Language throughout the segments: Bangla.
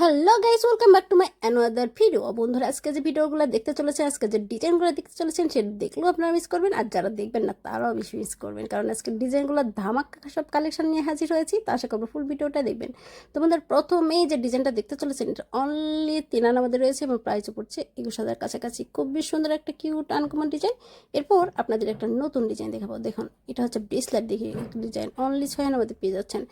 Hello guys welcome back to my another video বন্ধুরা, আজকে যে ভিডিওগুলো দেখতে চলেছেন, আজকে যে ডিজাইনগুলো দেখতে চলেছেন, সেটা দেখলেও আপনারা মিস করবেন, আর যারা দেখবেন না, তারাও বেশি মিস করবেন। কারণ আজকে ডিজাইনগুলো ধামাকা সব কালেকশন নিয়ে হাজির হয়েছি, তা আশা করব ফুল ভিডিওটা দেখবেন। তো বন্ধুরা, প্রথমেই যে ডিজাইনটা দেখতে চলেছেন, এটা অনলি তিন আনার মধ্যে রয়েছে এবং প্রাইসও পড়ছে একুশ হাজার কাছাকাছি। খুবই সুন্দর একটা কিউট আনকমন ডিজাইন এরপর আপনাদের একটা নতুন ডিজাইন দেখাবো। দেখুন, এটা হচ্ছে ব্রেসলেট দেখে ডিজাইন অনলি ছয় মধ্যে পেয়ে যাচ্ছেন।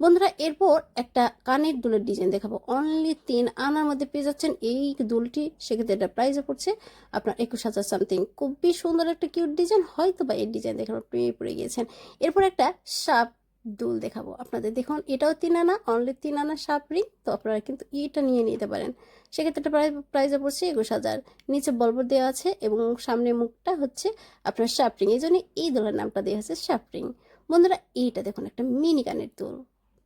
বন্ধুরা, এরপর একটা কানের দুলের ডিজাইন দেখাবো। অনলি তিন আনার মধ্যে পেয়ে যাচ্ছেন এই দুলটি। সেক্ষেত্রে এটা প্রাইসে পড়ছে আপনার একুশ হাজার সামথিং খুবই সুন্দর একটা কিউট ডিজাইন হয়তো বা এই ডিজাইন দেখানোর প্রেমে পড়ে গিয়েছেন। এরপর একটা সাপ দুল দেখাবো। আপনাদের দেখুন, এটাও তিন আনা অনলি তিন আনা সাপ রিং তো আপনারা কিন্তু এটা নিয়ে নিতে পারেন। সেক্ষেত্রে এটা প্রাইস প্রাইসে পড়ছে একুশ হাজার। নিচে বলবর দেওয়া আছে এবং সামনে মুখটা হচ্ছে আপনার সাপ রিং এই জন্য এই দোলের নামটা দেওয়া আছে সাপ রিং বন্ধুরা, এইটা দেখুন, একটা মিনি কানের দুল।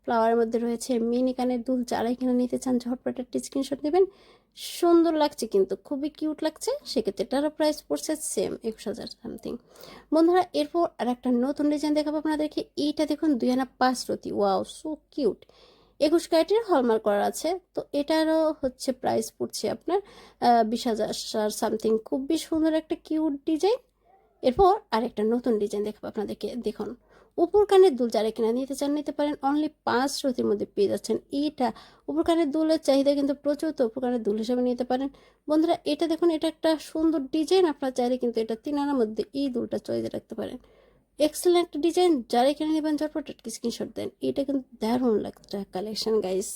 ফ্লাওয়ারের মধ্যে রয়েছে মিনি কানের দুল। যারাই কিনে নিতে চান, ঝটপট একটি স্ক্রিনশট নেবেন। সুন্দর লাগছে কিন্তু, খুবই কিউট লাগছে। সেক্ষেত্রে এটারও প্রাইস পড়ছে সেম একুশ হাজার সামথিং বন্ধুরা, এরপর আর একটা নতুন ডিজাইন দেখাবো আপনাদেরকে। এইটা দেখুন দুই আনা পাঁচ রতি ওয়াও সো কিউট একুশ ক্যারেটের হলমার্ক করা আছে। তো এটারও হচ্ছে প্রাইস পড়ছে আপনার বিশ হাজার সামথিং খুবই সুন্দর একটা কিউট ডিজাইন এরপর আরেকটা নতুন ডিজাইন দেখাবো আপনাদেরকে। দেখুন। উপর কানের দুল যারা কিনা নিতে চান, নিতে পারেন। অনলি পাঁচ রতির মধ্যে পেয়ে যাচ্ছেন এটা। উপর কানের দুলের চাহিদা কিন্তু প্রচুর, তো উপর কানের দুল হিসাবে নিতে পারেন। বন্ধুরা, এটা দেখুন, এটা একটা সুন্দর ডিজাইন আপনারা চাইলে কিন্তু এটা তিন আনার মধ্যে এই দুলটা চয়েস রাখতে পারেন। এক্সেলেন্ট ডিজাইন যারা কিনে নেবেন, ঝটপট স্ক্রিনশট দেন। এটা কিন্তু দারুণ লাগছে কালেকশন গাইস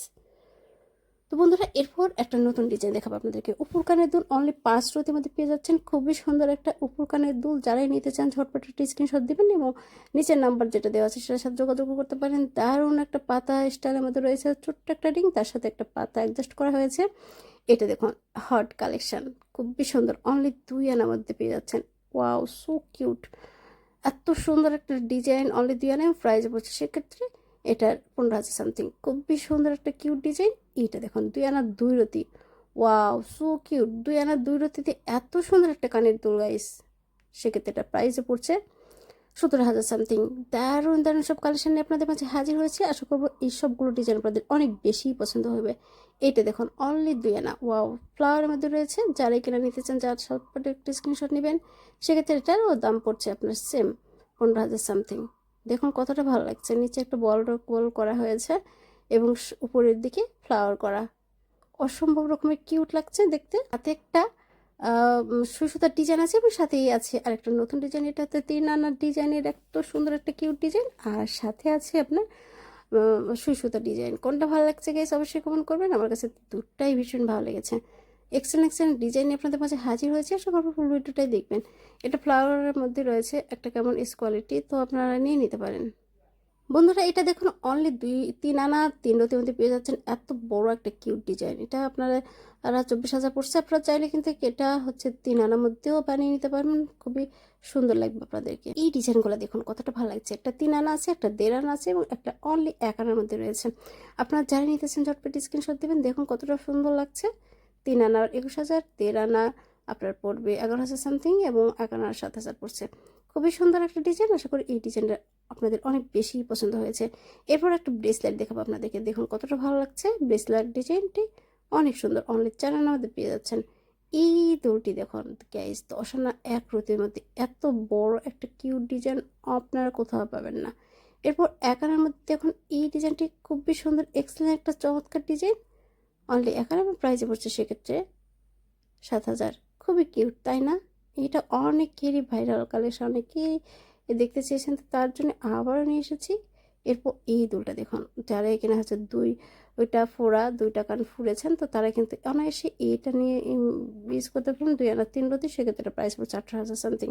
তো বন্ধুরা, এরপর একটা নতুন ডিজাইন দেখাবো আপনাদেরকে। উপর কানের দুল অনলি পাঁচ রতির মধ্যে পেয়ে যাচ্ছেন। খুবই সুন্দর একটা উপর কানের দুল। যারাই নিতে চান, ঝটপট একটা স্ক্রিনশট দিবেন এবং নিচের নাম্বার যেটা দেওয়া আছে, সেটার সাথে যোগাযোগ করতে পারেন। দারুণ একটা পাতা স্টাইলের মধ্যে রয়েছে। ছোট্ট একটা রিং তার সাথে একটা পাতা অ্যাডজাস্ট করা হয়েছে। এটা দেখুন হট কালেকশন খুবই সুন্দর। অনলি দুই আনার মধ্যে পেয়ে যাচ্ছেন। ওয়াও সো কিউট এত সুন্দর একটা ডিজাইন অনলি দুই আনায় প্রাইস পড়ছে সেক্ষেত্রে এটার পনেরো হাজার সামথিং খুবই সুন্দর একটা কিউট ডিজাইন এইটা দেখুন, দুই আনার দুই রতি। ওয়াও সো কিউট দুই আনার দুই রতিতে এত সুন্দর একটা কানের দুল গাইস সেক্ষেত্রে এটা প্রাইসে পড়ছে সতেরো হাজার সামথিং দারুণ দারুণ সব কালেকশন নিয়ে আপনাদের মাঝে হাজির হয়েছে। আশা করব এই সবগুলো ডিজাইন আপনাদের অনেক বেশি পছন্দ হবে। এইটা দেখুন অনলি দুই আনা। ওয়াও ফ্লাওয়ারের মধ্যে রয়েছে। যারাই কিনা নিতে চান, যার সবটা একটু স্ক্রিনশট নেবেন, সেক্ষেত্রে এটারও দাম পড়ছে আপনার সেম পনেরো হাজার সামথিং দেখুন কতটা ভালো লাগছে। নিচে একটা বল বল করা হয়েছে এবং উপরের দিকে ফ্লাওয়ার করা। অসম্ভব রকমের কিউট লাগছে দেখতে। হাতে একটা সুসুতার ডিজাইন আছে এবং সাথেই আছে আর একটা নতুন ডিজাইন। এটাতে তিন আনার ডিজাইনের এত সুন্দর একটা কিউট ডিজাইন। আর সাথে আছে আপনার সুই সুতার ডিজাইন। কোনটা ভালো লাগছে গেছে অবশ্যই কমেন্ট করবেন। আমার কাছে দুটাই ভীষণ ভালো লেগেছে। এক্সেলেন্ট এক্সেলেন্ট ডিজাইন আপনাদের মাঝে হাজির হয়েছে। আশা করব ফুল ভিডিওটাই দেখবেন। এটা ফ্লাওয়ারের মধ্যে রয়েছে একটা কেমন ইস কোয়ালিটি তো আপনারা নিয়ে নিতে পারেন। বন্ধুরা, এটা দেখুন অনলি দুই, তিন আনা, তিন রতির মধ্যে পেয়ে যাচ্ছেন এত বড় একটা কিউট ডিজাইন এটা আপনারা চব্বিশ হাজার পড়ছে। আপনারা চাইলে কিন্তু এটা হচ্ছে তিন আনার মধ্যেও বানিয়ে নিতে পারবেন। খুবই সুন্দর লাগবে আপনাদেরকে। এই ডিজাইনগুলো দেখুন, কতটা ভালো লাগছে। একটা তিন আনা আছে, একটা দেড় আনা আছে এবং একটা অনলি এক আনার মধ্যে রয়েছে। আপনারা যারা নিতেছেন ঝটপট স্ক্রিনশট দেবেন। দেখুন কতটা সুন্দর লাগছে। তিন আনার একুশ হাজার তের আনা আপনার পড়বে এগারো হাজার সামথিং এবং এক আনার সাত হাজার পড়ছে। খুবই সুন্দর একটা ডিজাইন আশা করি এই ডিজাইনটা আপনাদের অনেক বেশি পছন্দ হয়েছে। এরপর একটা ব্রেসলেট দেখাবো আপনাদেরকে, দেখুন কতটা ভালো লাগছে। ব্রেসলেট ডিজাইনটি অনেক সুন্দর অনলি চ্যানেল আমাদের পেয়ে যাচ্ছেন। এই দোলটি দেখুন গ্যাস দশ আনা এক রতির মধ্যে এত বড় একটা কিউট ডিজাইন আপনারা কোথাও পাবেন না। এরপর এক আনার মধ্যে দেখুন এই ডিজাইনটি খুবই সুন্দর এক্সেলেন্ট একটা চমৎকার ডিজাইন অনলি এক আনার প্রাইজে পড়ছে সেক্ষেত্রে সাত হাজার। খুবই কিউট তাই না? এটা অনেকেরই ভাইরাল কালেকশন অনেকেই দেখতে চেয়েছেন, তো তার জন্য আবারও নিয়ে এসেছি। এরপর এই দুলটা দেখুন, যারা এখানে হচ্ছে দুই, ওইটা ফোড়া দুইটা কান ফুড়েছেন তো তারা কিন্তু অনায়াসে এইটা নিয়ে ইউজ করতে পারেন দুই আনা তিন রতি, সেক্ষেত্রে প্রাইস পড়ছে আঠারো হাজার সামথিং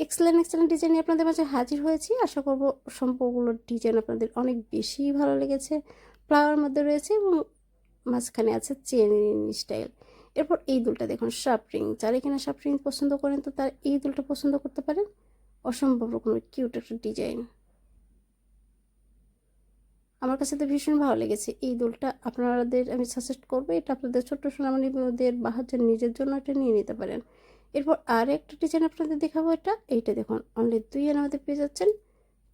এক্সেলেন্ট এক্সেলেন্ট ডিজাইন আপনাদের মাঝে হাজির হয়েছি। আশা করব সম্পর্কগুলোর ডিজাইন আপনাদের অনেক বেশি ভালো লেগেছে। ফ্লাওয়ার মধ্যে রয়েছে এবং মাঝখানে আছে চেন স্টাইল এরপর এই দুলটা দেখুন শার্পরিং যারা এখানে শার্পরিং পছন্দ করেন, তো তার এই দুলটা পছন্দ করতে পারেন। অসম্ভব রকমের কিউট একটা ডিজাইন আমার কাছে তো ভীষণ ভালো লেগেছে এই দুলটা। আপনাদের আমি সাজেস্ট করব, এটা আপনাদের ছোট্ট সোনামণিদের বাহাজের নিজের জন্য এটা নিয়ে নিতে পারেন। এরপর আর একটা ডিজাইন আপনাদের দেখাবো এটা। এইটা দেখুন অনলি দুই আনা মধ্যে পেয়ে যাচ্ছেন।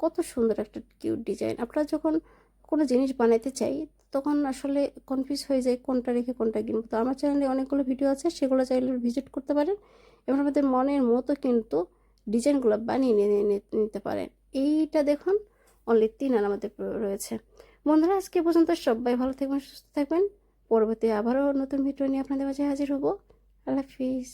কত সুন্দর একটা কিউট ডিজাইন আপনারা যখন কোনো জিনিস বানাইতে চাই, তখন আসলে কনফিউজ হয়ে যায় কোনটা রেখে কোনটা কিনবো। তো আমার চ্যানেলে অনেকগুলো ভিডিও আছে, সেগুলো চাইলে ভিজিট করতে পারেন। এবং আমাদের মনের মতো কিন্তু ডিজাইনগুলো বানিয়ে নিয়ে নিয়ে নিতে পারেন। এইটা দেখুন অনলি তিন আর আমাদের রয়েছে। বন্ধুরা, আজকে পর্যন্ত সবাই ভালো থাকবেন, সুস্থ থাকবেন। পরবর্তী আবারও নতুন ভিডিও নিয়ে আপনাদের মাঝে হাজির হব। আল্লাহ হাফিজ।